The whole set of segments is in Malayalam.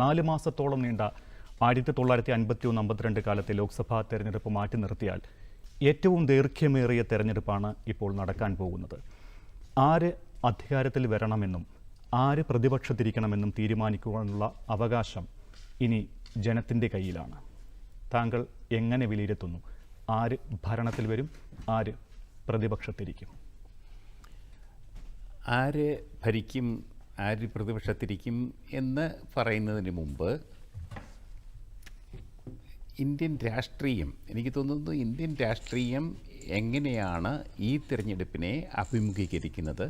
നാല് മാസത്തോളം നീണ്ട ആയിരത്തി തൊള്ളായിരത്തി അൻപത്തി ഒന്ന് അമ്പത്തിരണ്ട് കാലത്തെ ലോക്സഭാ തെരഞ്ഞെടുപ്പ് മാറ്റി നിർത്തിയാൽ ഏറ്റവും ദൈർഘ്യമേറിയ തെരഞ്ഞെടുപ്പാണ് ഇപ്പോൾ നടക്കാൻ പോകുന്നത്. ആര് അധികാരത്തിൽ വരണമെന്നും ആര് പ്രതിപക്ഷത്തിരിക്കണമെന്നും തീരുമാനിക്കുവാനുള്ള അവകാശം ഇനി ജനത്തിന്റെ കയ്യിലാണ്. താങ്കൾ എങ്ങനെ വിലയിരുത്തുന്നു? ആര് ഭരണത്തിൽ വരും ആര് പ്രതിപക്ഷത്തിരിക്കും? ആര് ഭരിക്കും ആര് പ്രതിപക്ഷത്തിരിക്കും എന്ന് പറയുന്നതിന് മുമ്പ് ഇന്ത്യൻ രാഷ്ട്രീയം എനിക്ക് തോന്നുന്നു ഇന്ത്യൻ രാഷ്ട്രീയം എങ്ങനെയാണ് ഈ തിരഞ്ഞെടുപ്പിനെ അഭിമുഖീകരിക്കുന്നത്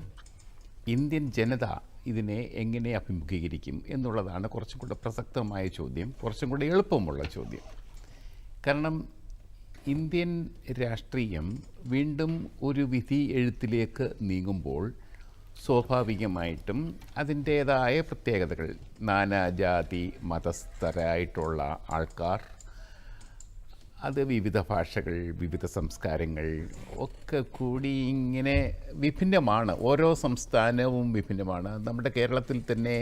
ഇന്ത്യൻ ജനത ഇതിനെ എങ്ങനെ അഭിമുഖീകരിക്കും എന്നുള്ളതാണ് കുറച്ചും കൂടെ പ്രസക്തമായ ചോദ്യം കുറച്ചും കൂടെ എളുപ്പമുള്ള ചോദ്യം. കാരണം ഇന്ത്യൻ രാഷ്ട്രീയം വീണ്ടും ഒരു വിധി എഴുത്തിലേക്ക് നീങ്ങുമ്പോൾ സ്വാഭാവികമായിട്ടും അതിന്റേതായ പ്രത്യേകതകൾ. നാനാജാതി മതസ്ഥരായിട്ടുള്ള ആൾക്കാർ അത് വിവിധ ഭാഷകൾ വിവിധ സംസ്കാരങ്ങൾ ഒക്കെ കൂടി ഇങ്ങനെ വിഭിന്നമാണ്. ഓരോ സംസ്ഥാനവും വിഭിന്നമാണ്. നമ്മുടെ കേരളത്തിൽ തന്നെ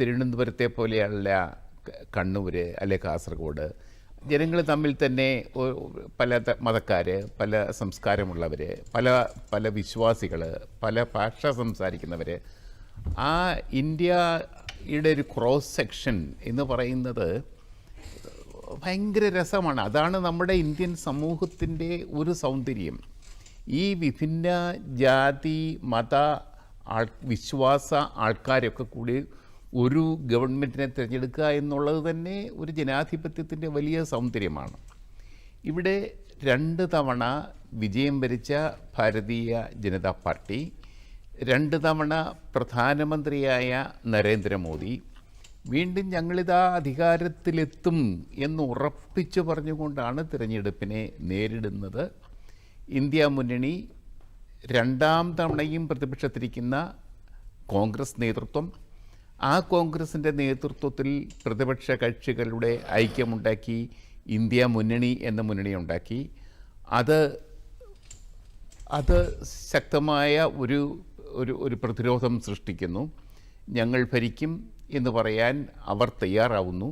തിരുവനന്തപുരത്തെ പോലെയല്ല കണ്ണൂർ അല്ലെ കാസർഗോഡ്. ജനങ്ങൾ തമ്മിൽ തന്നെ പല മതക്കാർ പല സംസ്കാരമുള്ളവർ പല പല വിശ്വാസികൾ പല ഭാഷ സംസാരിക്കുന്നവർ ആ ഇന്ത്യയുടെ ഒരു ക്രോസ് സെക്ഷൻ എന്ന് പറയുന്നത് ഭയങ്കര രസമാണ്. അതാണ് നമ്മുടെ ഇന്ത്യൻ സമൂഹത്തിന്റെ ഒരു സൗന്ദര്യം. ഈ വിഭിന്ന ജാതി മത ആൾ വിശ്വാസ ആൾക്കാരൊക്കെ കൂടി ഒരു ഗവൺമെന്റിനെ തിരഞ്ഞെടുക്കുക എന്നുള്ളത് തന്നെ ഒരു ജനാധിപത്യത്തിന്റെ വലിയ സൗന്ദര്യമാണ്. ഇവിടെ രണ്ട് തവണ വിജയം വരിച്ച ഭാരതീയ ജനതാ പാർട്ടി രണ്ട് തവണ പ്രധാനമന്ത്രിയായ നരേന്ദ്രമോദി വീണ്ടും ഞങ്ങളിതാ അധികാരത്തിലെത്തും എന്ന് ഉറപ്പിച്ചു പറഞ്ഞുകൊണ്ടാണ് തിരഞ്ഞെടുപ്പിനെ നേരിടുന്നത്. ഇന്ത്യ മുന്നണി രണ്ടാം തവണയും പ്രതിപക്ഷത്തിരിക്കുന്ന കോൺഗ്രസ് നേതൃത്വം ആ കോൺഗ്രസിന്റെ നേതൃത്വത്തിൽ പ്രതിപക്ഷ കക്ഷികളുടെ ഐക്യമുണ്ടാക്കി ഇന്ത്യ മുന്നണി എന്ന മുന്നണി ഉണ്ടാക്കി. അത് അത് ശക്തമായ ഒരു ഒരു ഒരു പ്രതിരോധം സൃഷ്ടിക്കുന്നു. ഞങ്ങൾ ഭരിക്കും എന്ന് പറയാൻ അവർ തയ്യാറാവുന്നു.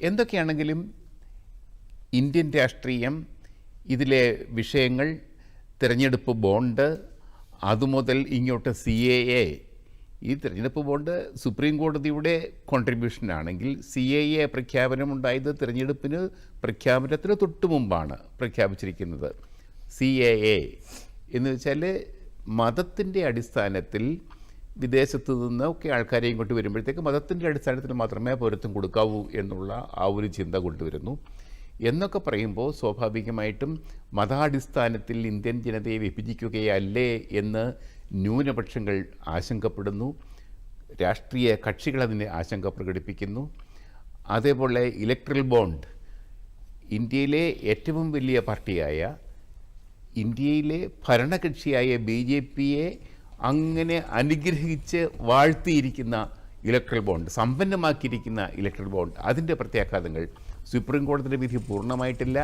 എന്തൊക്കെയാണെങ്കിലും ഇന്ത്യൻ രാഷ്ട്രീയം ഇതിലെ വിഷയങ്ങൾ തിരഞ്ഞെടുപ്പ് ബോണ്ട് അതുമുതൽ ഇങ്ങോട്ട് സി എ എ ഈ തിരഞ്ഞെടുപ്പ് ബോണ്ട് സുപ്രീം കോടതിയുടെ കോൺട്രിബ്യൂഷൻ ആണെങ്കിൽ സി എ എ പ്രഖ്യാപനമുണ്ടായത് തിരഞ്ഞെടുപ്പിന് പ്രഖ്യാപനത്തിന് തൊട്ട് മുമ്പാണ് പ്രഖ്യാപിച്ചിരിക്കുന്നത്. സി എ എ എന്ന് വെച്ചാൽ മതത്തിന്റെ അടിസ്ഥാനത്തിൽ വിദേശത്ത് നിന്ന് ഒക്കെ ആൾക്കാരെ ഇങ്ങോട്ട് വരുമ്പോഴത്തേക്ക് മതത്തിന്റെ അടിസ്ഥാനത്തിൽ മാത്രമേ പൗരത്വം കൊടുക്കാവൂ എന്നുള്ള ആ ഒരു ചിന്ത കൊണ്ടുവരുന്നു. എന്നൊക്കെ പറയുമ്പോൾ സ്വാഭാവികമായിട്ടും മതാടിസ്ഥാനത്തിൽ ഇന്ത്യൻ ജനതയെ വിഭജിക്കുകയല്ലേ എന്ന് ന്യൂനപക്ഷങ്ങൾ ആശങ്കപ്പെടുന്നു. രാഷ്ട്രീയ കക്ഷികൾ അതിന് ആശങ്ക പ്രകടിപ്പിക്കുന്നു. അതേപോലെ ഇലക്ട്രൽ ബോണ്ട് ഇന്ത്യയിലെ ഏറ്റവും വലിയ പാർട്ടിയായ ഇന്ത്യയിലെ ഭരണകക്ഷിയായ ബി ജെ പിയെ അങ്ങനെ അനുഗ്രഹിച്ച് വാഴ്ത്തിയിരിക്കുന്ന ഇലക്ട്രൽ ബോണ്ട് സമ്പന്നമാക്കിയിരിക്കുന്ന ഇലക്ട്രൽ ബോണ്ട് അതിന്റെ പ്രത്യാഘാതങ്ങൾ സുപ്രീം കോടതിയുടെ വിധി പൂർണമായിട്ടില്ല.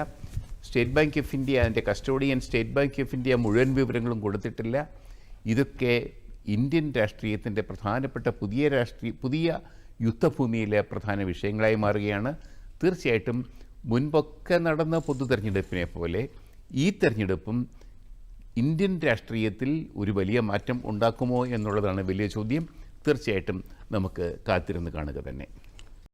സ്റ്റേറ്റ് ബാങ്ക് ഓഫ് ഇന്ത്യ അതിന്റെ custodian State Bank of India മുഴുവൻ വിവരങ്ങളും കൊടുത്തിട്ടില്ല. ഇതൊക്കെ ഇന്ത്യൻ രാഷ്ട്രീയത്തിന്റെ പ്രധാനപ്പെട്ട പുതിയ രാഷ്ട്രീയ പുതിയ യുദ്ധഭൂമിയിലെ പ്രധാന വിഷയങ്ങളായി മാറുകയാണ്. തീർച്ചയായിട്ടും മുൻപൊക്കെ നടന്ന പൊതു തെരഞ്ഞെടുപ്പിനെ പോലെ ഈ തെരഞ്ഞെടുപ്പും ഇന്ത്യൻ രാഷ്ട്രീയത്തിൽ ഒരു വലിയ മാറ്റം ഉണ്ടാക്കുമോ എന്നുള്ളതാണ് വലിയ ചോദ്യം. തീർച്ചയായിട്ടും നമുക്ക് കാത്തിരുന്ന് കാണുക തന്നെ.